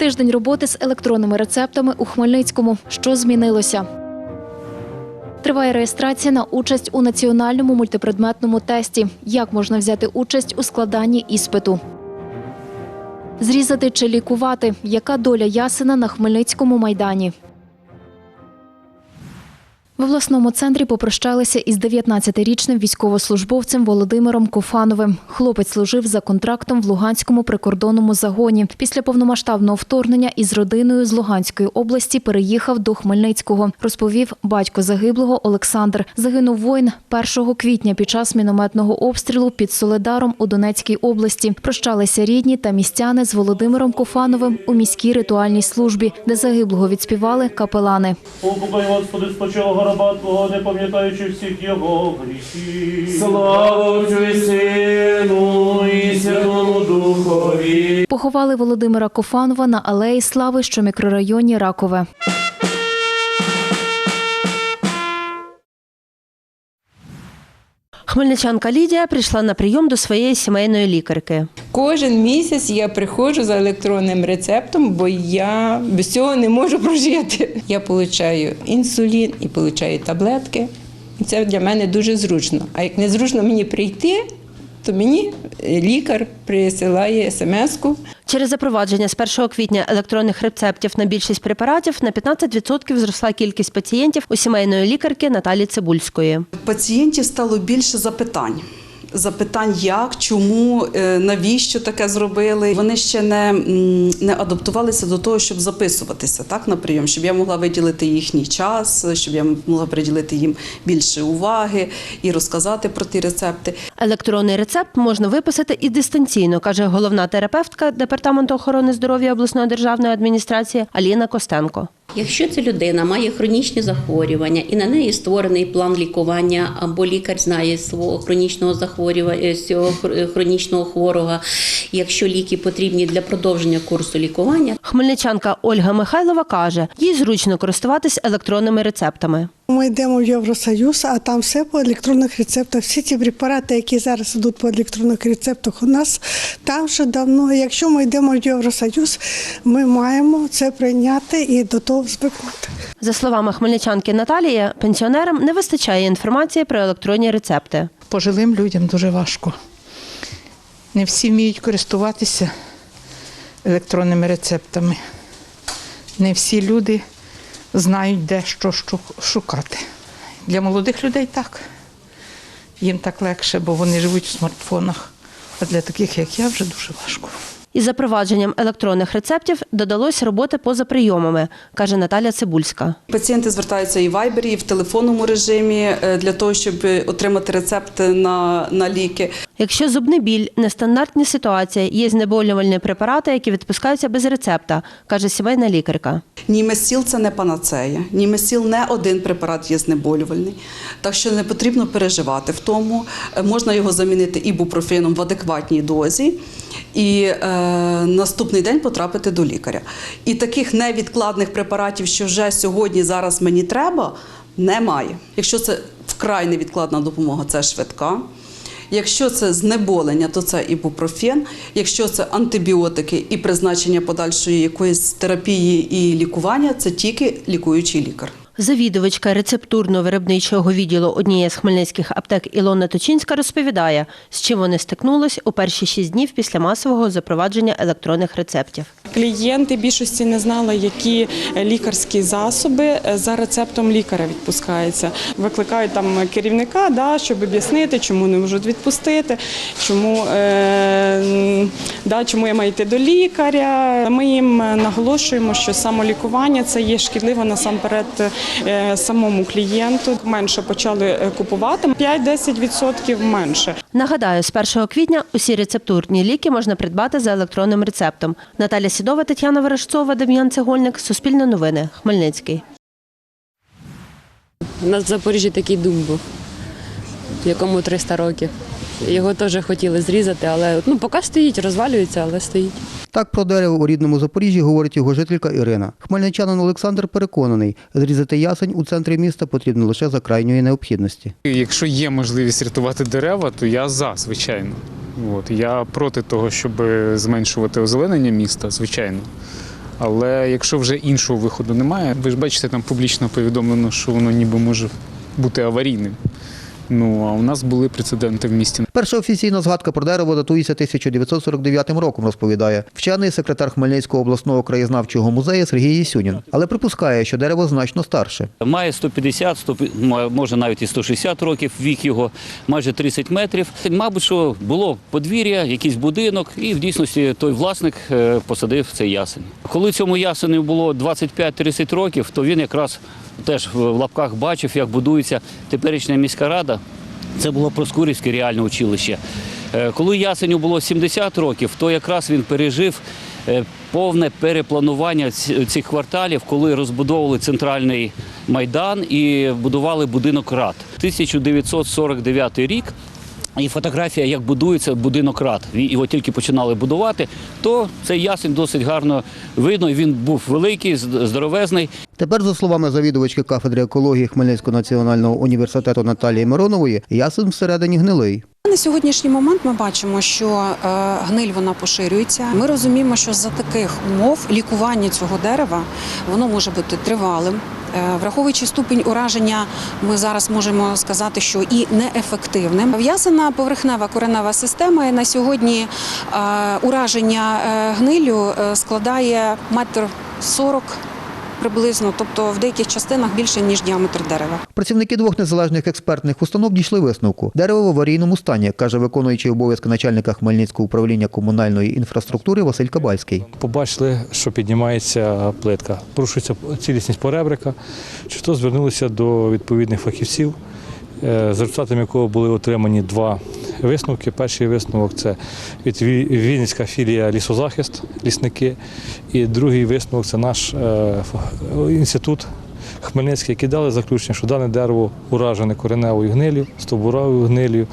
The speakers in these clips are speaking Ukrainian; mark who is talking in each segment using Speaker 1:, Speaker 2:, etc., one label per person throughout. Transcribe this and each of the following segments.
Speaker 1: Тиждень роботи з електронними рецептами у Хмельницькому. Що змінилося? Триває реєстрація на участь у національному мультипредметному тесті. Як можна взяти участь у складанні іспиту? Зрізати чи лікувати? Яка доля ясена на Хмельницькому майдані? В обласному центрі попрощалися із 19-річним військовослужбовцем Володимиром Кофановим. Хлопець служив за контрактом в Луганському прикордонному загоні. Після повномасштабного вторгнення із родиною з Луганської області переїхав до Хмельницького, розповів батько загиблого Олександр. Загинув воїн 1 квітня під час мінометного обстрілу під Соледаром у Донецькій області. Прощалися рідні та містяни з Володимиром Кофановим у міській ритуальній службі, де загиблого відспівали капелани.
Speaker 2: Господи, спочилого раба Твого, не пам'ятаючи всіх його гріхів.
Speaker 3: Слава Отцю і Сину і Святому Духові.
Speaker 1: Поховали Володимира Кофанова на алеї Слави, що в мікрорайоні Ракове.
Speaker 4: Хмельничанка Лідія прийшла на прийом до своєї сімейної лікарки.
Speaker 5: Кожен місяць я приходжу за електронним рецептом, бо я без цього не можу прожити. Я отримую інсулін і отримую таблетки. Це для мене дуже зручно. А як незручно мені прийти, то мені лікар присилає смс-ку.
Speaker 4: Через запровадження з 1 квітня електронних рецептів на більшість препаратів на 15% зросла кількість пацієнтів у сімейної лікарки Наталі Цибульської.
Speaker 6: пацієнтів стало більше запитань. Запитань, як, чому, е, навіщо таке зробили. Вони ще не, не адаптувалися до того, щоб записуватися так, на прийом, щоб я могла виділити їхній час, щоб я могла приділити їм більше уваги і розказати про ті рецепти.
Speaker 4: Електронний рецепт можна виписати і дистанційно, каже головна терапевтка департаменту охорони здоров'я обласної державної адміністрації Аліна Костенко.
Speaker 7: Якщо ця людина має хронічні захворювання і на неї створений план лікування, або лікар знає свого хронічного захворювання, цього хронічного хворого, якщо ліки потрібні для продовження курсу лікування,
Speaker 4: Хмельничанка Ольга Михайлова каже, їй зручно користуватись електронними рецептами.
Speaker 8: Ми йдемо в Євросоюз, а там все по електронних рецептах. Всі ті препарати, які зараз йдуть по електронних рецептах, у нас там вже давно. Якщо ми йдемо в Євросоюз, ми маємо це прийняти і до того звикнути.
Speaker 4: За словами хмельничанки Наталії, пенсіонерам не вистачає інформації про електронні рецепти.
Speaker 9: пожилим людям дуже важко. Не всі вміють користуватися електронними рецептами. Не всі люди знають, де що шу- шукати. Для молодих людей так. Їм так легше, бо вони живуть в смартфонах. А для таких, як я, вже дуже важко.
Speaker 4: Із запровадженням електронних рецептів додалось роботи поза прийомами, каже Наталя Цибульська.
Speaker 6: Пацієнти звертаються і в вайбері, і в телефонному режимі е, для того, щоб отримати рецепти на, на ліки.
Speaker 4: Якщо зубний біль, нестандартні ситуації, є знеболювальні препарати, які відпускаються без рецепта, каже сімейна лікарка.
Speaker 6: Німесіл це не панацея. Німесіл не один препарат є знеболювальний. Так що не потрібно переживати в тому. Е, Можна його замінити ібупрофеном в адекватній дозі і е, наступний день потрапити до лікаря. І таких невідкладних препаратів, що вже сьогодні, зараз мені треба, немає. Якщо це вкрай невідкладна допомога, це швидка. Якщо це знеболення, то це ібупрофен. Якщо це антибіотики і призначення подальшої якоїсь терапії і лікування, це тільки лікуючий лікар.
Speaker 4: Завідувачка рецептурно-виробничого відділу однієї з хмельницьких аптек Ілона Точинська розповідає, з чим вони стикнулись у перші шість днів після масового запровадження електронних рецептів.
Speaker 10: Клієнти більшості не знали, які лікарські засоби е, за рецептом лікаря відпускаються. Викликають там керівника, да, щоб об'яснити, чому не можуть відпустити, чому, е, да, чому я маю йти до лікаря. Ми їм наголошуємо, що самолікування це є шкідливо насамперед е, самому клієнту. Менше почали е, купувати 5-10% менше.
Speaker 4: Нагадаю, з 1 квітня усі рецептурні ліки можна придбати за електронним рецептом. Наталя Сідова, Тетяна Ворожцова, Дем'ян Цегольник, Суспільне новини, Хмельницький.
Speaker 11: У нас в Запоріжжі такий дуб був, якому 300 років. Його теж хотіли зрізати, але ну, поки стоїть, розвалюється, але стоїть.
Speaker 12: Так про дерево у рідному Запоріжжі говорить його жителька Ірина. Хмельничанин Олександр переконаний, зрізати ясень у центрі міста потрібно лише за крайньої необхідності.
Speaker 13: Якщо є можливість рятувати дерева, то я за, звичайно. От. Я проти того, щоб зменшувати озеленення міста, звичайно. Але якщо вже іншого виходу немає, ви ж бачите, там публічно повідомлено, що воно ніби може бути аварійним. Ну а у нас були прецеденти в місті.
Speaker 12: Перша офіційна згадка про дерево датується 1949 роком, розповідає вчений секретар Хмельницького обласного краєзнавчого музею Сергій Єсюнін. Але припускає, що дерево значно старше.
Speaker 14: Має 150, 100, може навіть і 160 років вік його, майже 30 метрів. Мабуть, що було подвір'я, якийсь будинок, і в дійсності той власник е, посадив цей ясень. Коли цьому ясеню було 25-30 років, то він якраз теж в лапках бачив, як будується теперішня міська рада. Це було Проскурівське реальне училище. Е, Коли ясеню було 70 років, то якраз він пережив е, повне перепланування цих кварталів, коли розбудовували центральний майдан і будували будинок рад. 1949 рік. І фотографія, як будується будинок рад. Його тільки починали будувати, то цей ясень досить гарно видно. Він був великий, з- здоровезний.
Speaker 12: Тепер, за словами завідувачки кафедри екології Хмельницького національного університету Наталії Миронової, ясен всередині гнилий.
Speaker 15: На сьогоднішній момент ми бачимо, що е, гниль вона поширюється. Ми розуміємо, що за таких умов лікування цього дерева воно може бути тривалим. Е, Враховуючи ступінь ураження, ми зараз можемо сказати, що і неефективним. В'язана поверхнева коренева система на сьогодні е, ураження е, гнилю складає метр сорок приблизно, тобто в деяких частинах більше ніж діаметр дерева.
Speaker 12: Працівники двох незалежних експертних установ дійшли висновку. Дерево в аварійному стані, каже виконуючий обов'язки начальника Хмельницького управління комунальної інфраструктури Василь Кабальський.
Speaker 16: Побачили, що піднімається плитка, порушується цілісність поребрика. Чи то звернулися до відповідних фахівців, за результатами якого були отримані два висновки. Перший висновок це від Вінницька філія лісозахист, лісники. І другий висновок це наш е, інститут Хмельницький, який дали заключення, що дане дерево уражене кореневою гнилю, стовбуровою гнилю,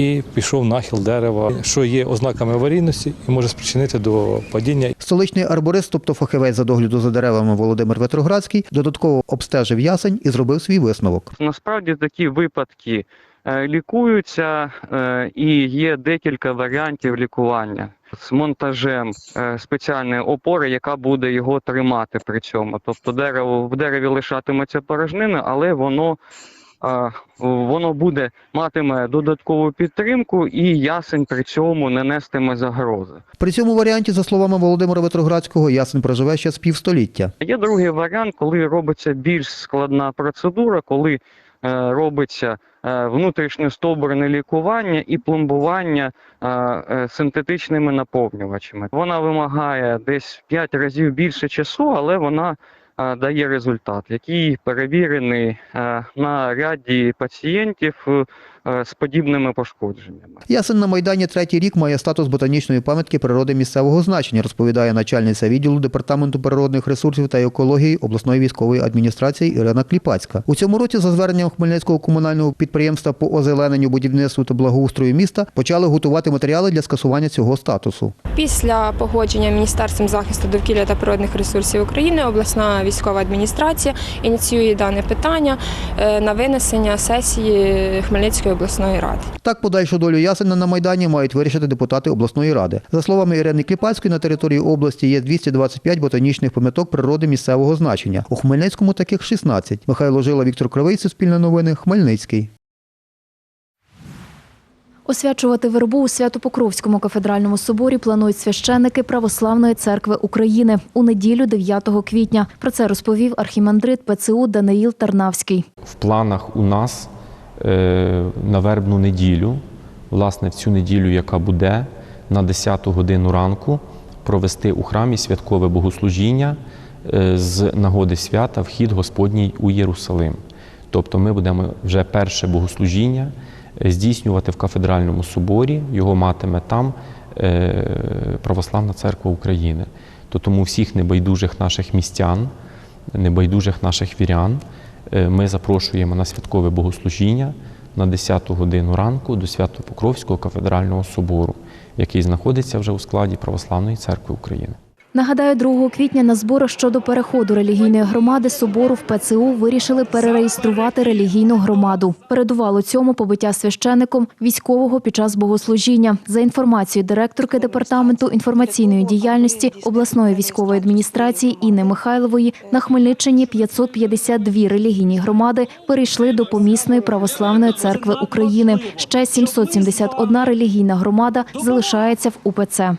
Speaker 16: і пішов нахил дерева, що є ознаками аварійності і може спричинити до падіння
Speaker 12: Столичний арборист, тобто фахівець за догляду за деревами Володимир Ветроградський, додатково обстежив ясень і зробив свій висновок.
Speaker 17: Насправді такі випадки е, лікуються е, і є декілька варіантів лікування з монтажем е, спеціальної опори, яка буде його тримати при цьому. Тобто дерево в дереві лишатиметься порожнина, але воно. Воно буде матиме додаткову підтримку, і ясень при цьому не нестиме загрози.
Speaker 12: При цьому варіанті, за словами Володимира Ветроградського, ясень проживе ще з півстоліття.
Speaker 17: Є другий варіант, коли робиться більш складна процедура, коли е, робиться е, внутрішньостовбурне лікування і пломбування е, синтетичними наповнювачами. Вона вимагає десь 5 разів більше часу, але вона дає результат, який перевірений на ряді пацієнтів з подібними пошкодженнями.
Speaker 12: Ясен на Майдані третій рік має статус ботанічної пам'ятки природи місцевого значення, розповідає начальниця відділу департаменту природних ресурсів та екології обласної військової адміністрації Ірина Кліпацька. У цьому році, за зверненням Хмельницького комунального підприємства по озелененню будівництву та благоустрою міста, почали готувати матеріали для скасування цього статусу.
Speaker 18: Після погодження Міністерством захисту довкілля та природних ресурсів України обласна військова адміністрація ініціює дане питання е, на винесення сесії Хмельницької обласної ради.
Speaker 12: Так, подальшу долю ясена на Майдані мають вирішити депутати обласної ради. За словами Ірини Кліпацької, на території області є 225 ботанічних пам'яток природи місцевого значення. У Хмельницькому таких 16. Михайло Жила, Віктор Кривий, Суспільне новини, Хмельницький.
Speaker 1: Освячувати вербу у Свято-Покровському кафедральному соборі планують священники Православної церкви України у неділю 9 квітня. Про це розповів архімандрит ПЦУ Даниїл Тарнавський.
Speaker 19: В планах у нас на вербну неділю, власне, в цю неділю, яка буде на 10 годину ранку, провести у храмі святкове богослужіння е, з нагоди свята Вхід Господній у Єрусалим. Тобто ми будемо вже перше богослужіння е, здійснювати в кафедральному соборі, його матиме там е, Православна церква України. То тому всіх небайдужих наших містян, небайдужих наших вірян е, ми запрошуємо на святкове богослужіння на 10 годину ранку до Свято-Покровського кафедрального собору, який знаходиться вже у складі Православної церкви України.
Speaker 1: Нагадаю, 2 квітня на збори щодо переходу релігійної громади собору в ПЦУ вирішили перереєструвати релігійну громаду. Передувало цьому побиття священником військового під час богослужіння. За інформацією директорки департаменту інформаційної діяльності обласної військової адміністрації Інни Михайлової, на Хмельниччині 552 релігійні громади перейшли до помісної православної церкви України. Ще 771 релігійна громада залишається в УПЦ.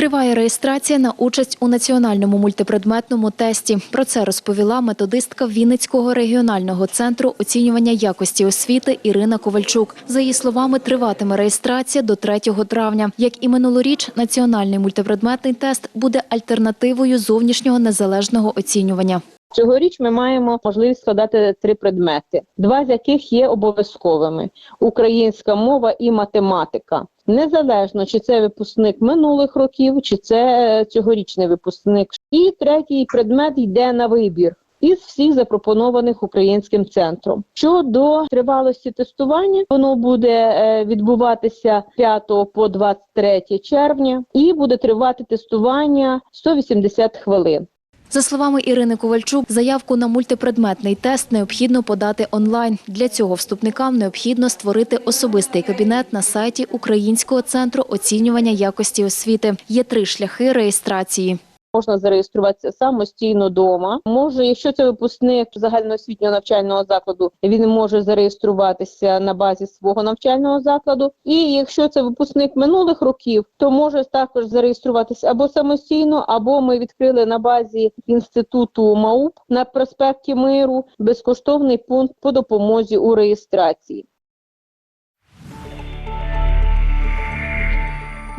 Speaker 1: Триває реєстрація на участь у національному мультипредметному тесті. Про це розповіла методистка Вінницького регіонального центру оцінювання якості освіти Ірина Ковальчук. За її словами, триватиме реєстрація до 3 травня. Як і минулоріч, національний мультипредметний тест буде альтернативою зовнішнього незалежного оцінювання.
Speaker 20: Цьогоріч ми маємо можливість складати три предмети, два з яких є обов'язковими: українська мова і математика. Незалежно чи це випускник минулих років, чи це цьогорічний випускник. І третій предмет йде на вибір. Із всіх запропонованих українським центром щодо тривалості тестування, воно буде е, відбуватися 5 по 23 червня, і буде тривати тестування 180 хвилин.
Speaker 1: За словами Ірини Ковальчук, заявку на мультипредметний тест необхідно подати онлайн. Для цього вступникам необхідно створити особистий кабінет на сайті Українського центру оцінювання якості освіти. Є три шляхи реєстрації.
Speaker 20: Можна зареєструватися самостійно вдома. Може, якщо це випускник загальноосвітнього навчального закладу, він може зареєструватися на базі свого навчального закладу. І якщо це випускник минулих років, то може також зареєструватися або самостійно, або ми відкрили на базі інституту МАУП на проспекті Миру безкоштовний пункт по допомозі у реєстрації.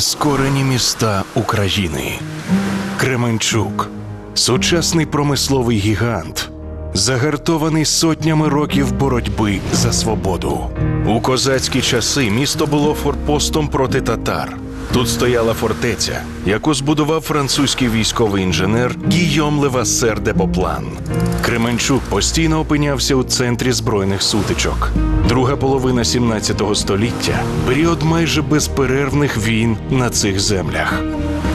Speaker 21: Нескорені міста України. Кременчук сучасний промисловий гігант, загартований сотнями років боротьби за свободу. У козацькі часи місто було форпостом проти татар. Тут стояла фортеця, яку збудував французький військовий інженер Гійом Левасер де Поплан. Кременчук постійно опинявся у центрі збройних сутичок. Друга половина 17 століття період майже безперервних війн на цих землях.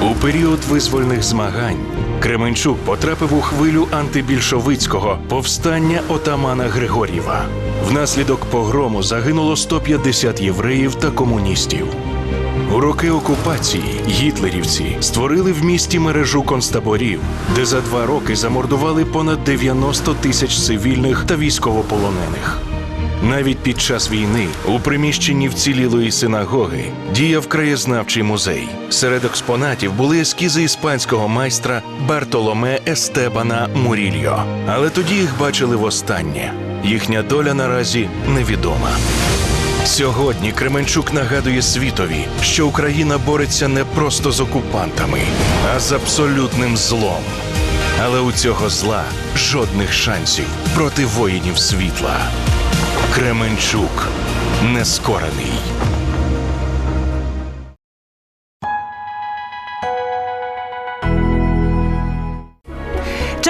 Speaker 21: У період визвольних змагань Кременчук потрапив у хвилю антибільшовицького повстання отамана Григорєва. Внаслідок погрому загинуло 150 євреїв та комуністів. У роки окупації гітлерівці створили в місті мережу концтаборів, де за два роки замордували понад 90 тисяч цивільних та військовополонених. Навіть під час війни у приміщенні вцілілої синагоги діяв краєзнавчий музей. Серед експонатів були ескізи іспанського майстра Бартоломе Естебана Мурільо. Але тоді їх бачили востаннє. Їхня доля наразі невідома. Сьогодні Кременчук нагадує світові, що Україна бореться не просто з окупантами, а з абсолютним злом. Але у цього зла жодних шансів проти воїнів світла. Кременчук нескорений.